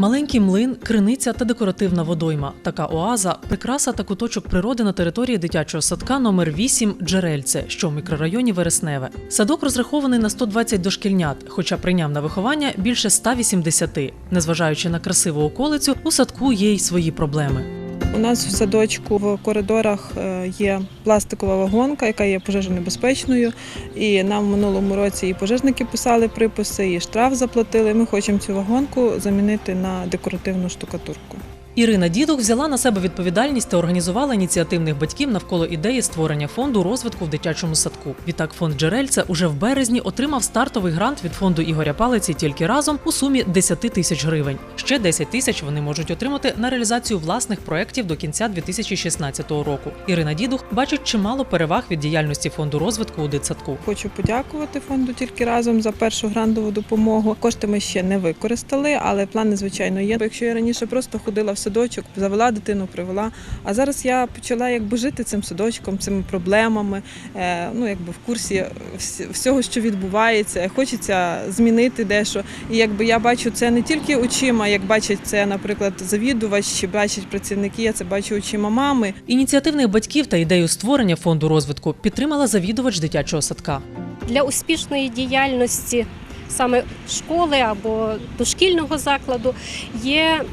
Маленький млин, криниця та декоративна водойма. Така оаза прикраса та куточок природи на території дитячого садка номер 8 Джерельце, що в мікрорайоні Вересневе. Садок розрахований на 120 дошкільнят, хоча прийняв на виховання більше 180. Незважаючи на красиву околицю, у садку є й свої проблеми. У нас в садочку в коридорах е, є пластикова вагонка, яка є пожежонебезпечною. І нам в минулому році і пожежники писали приписи, і штраф заплатили. Ми хочемо цю вагонку замінити на декоративну штукатурку. Ірина Дідух взяла на себе відповідальність та організувала ініціативних батьків навколо ідеї створення фонду розвитку в дитячому садку. Відтак фонд Джерельце уже в березні отримав стартовий грант від фонду Ігоря Палиці тільки разом у сумі 10 тисяч гривень. Ще 10 тисяч вони можуть отримати на реалізацію власних проєктів до кінця 2016 року. Ірина Дідух бачить чимало переваг від діяльності фонду розвитку у дитсадку. Хочу подякувати фонду тільки разом за першу грантову допомогу. Кошти ми ще не використали, але плани, звичайно, є. Якщо я раніше просто ходила в садочок, завела дитину, привела. А зараз я почала якби жити цим садочком, цими проблемами, е, ну якби в курсі вс- всього, що відбувається. Хочеться змінити дещо. І якби я бачу це не тільки очима, як бачить це, наприклад, завідувач чи бачать працівники, я це бачу очима мами. Ініціативних батьків та ідею створення фонду розвитку підтримала завідувач дитячого садка. для успішної діяльності саме школи або дошкільного закладу є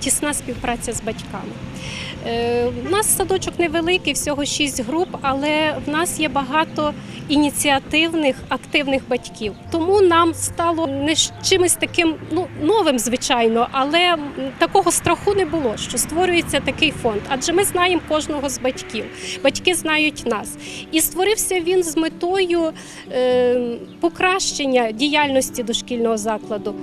тісна співпраця з батьками. Е, У нас садочок невеликий, всього 6 груп, але в нас є багато ініціативних, активних батьків. Тому нам стало не чимось таким ну, новим, звичайно, але такого страху не було, що створюється такий фонд. Адже ми знаємо кожного з батьків. Батьки знають нас. І створився він з метою е, покращення діяльності дошкільного закладу.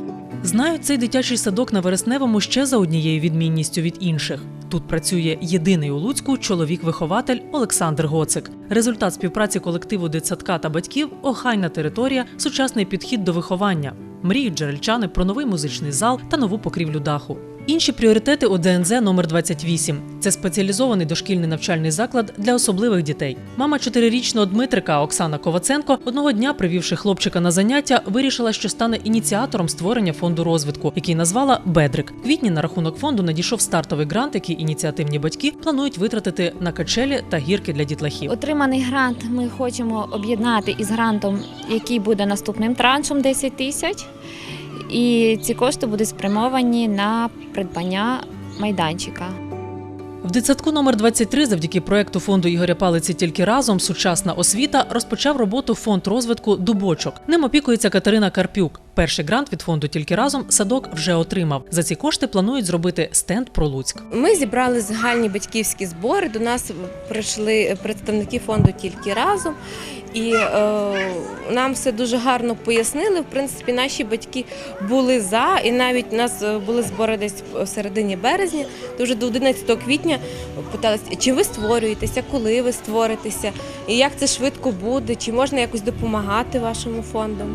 Знають цей дитячий садок на вересневому ще за однією відмінністю від інших. Тут працює єдиний у Луцьку чоловік-вихователь Олександр Гоцик. Результат співпраці колективу дитсадка та батьків охайна територія, сучасний підхід до виховання. Мріють джерельчани про новий музичний зал та нову покрівлю даху. Інші пріоритети у ДНЗ номер 28 – це спеціалізований дошкільний навчальний заклад для особливих дітей. Мама чотирирічного Дмитрика Оксана Коваценко одного дня, привівши хлопчика на заняття, вирішила, що стане ініціатором створення фонду розвитку, який назвала Бедрик. Квітні на рахунок фонду надійшов стартовий грант, який ініціативні батьки планують витратити на качелі та гірки для дітлахів. Отриманий грант ми хочемо об'єднати із грантом, який буде наступним траншем 10 тисяч. І ці кошти будуть спрямовані на придбання майданчика. В дитсадку номер 23 завдяки проекту фонду Ігоря Палиці тільки разом сучасна освіта розпочав роботу фонд розвитку Дубочок. Ним опікується Катерина Карпюк. Перший грант від фонду тільки разом садок вже отримав. За ці кошти планують зробити стенд про Луцьк. Ми зібрали загальні батьківські збори. До нас прийшли представники фонду тільки разом, і е, нам все дуже гарно пояснили. В принципі, наші батьки були за, і навіть у нас е, були збори десь в середині березня. Вже до 11 квітня питалися, чи ви створюєтеся, коли ви створитеся, і як це швидко буде, чи можна якось допомагати вашому фонду.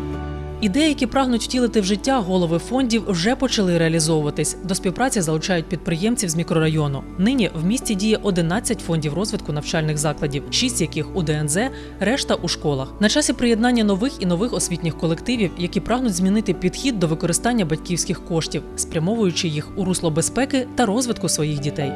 Ідеї, які прагнуть втілити в життя голови фондів, вже почали реалізовуватись. До співпраці залучають підприємців з мікрорайону. Нині в місті діє 11 фондів розвитку навчальних закладів, 6 яких у ДНЗ, решта у школах. На часі приєднання нових і нових освітніх колективів, які прагнуть змінити підхід до використання батьківських коштів, спрямовуючи їх у русло безпеки та розвитку своїх дітей.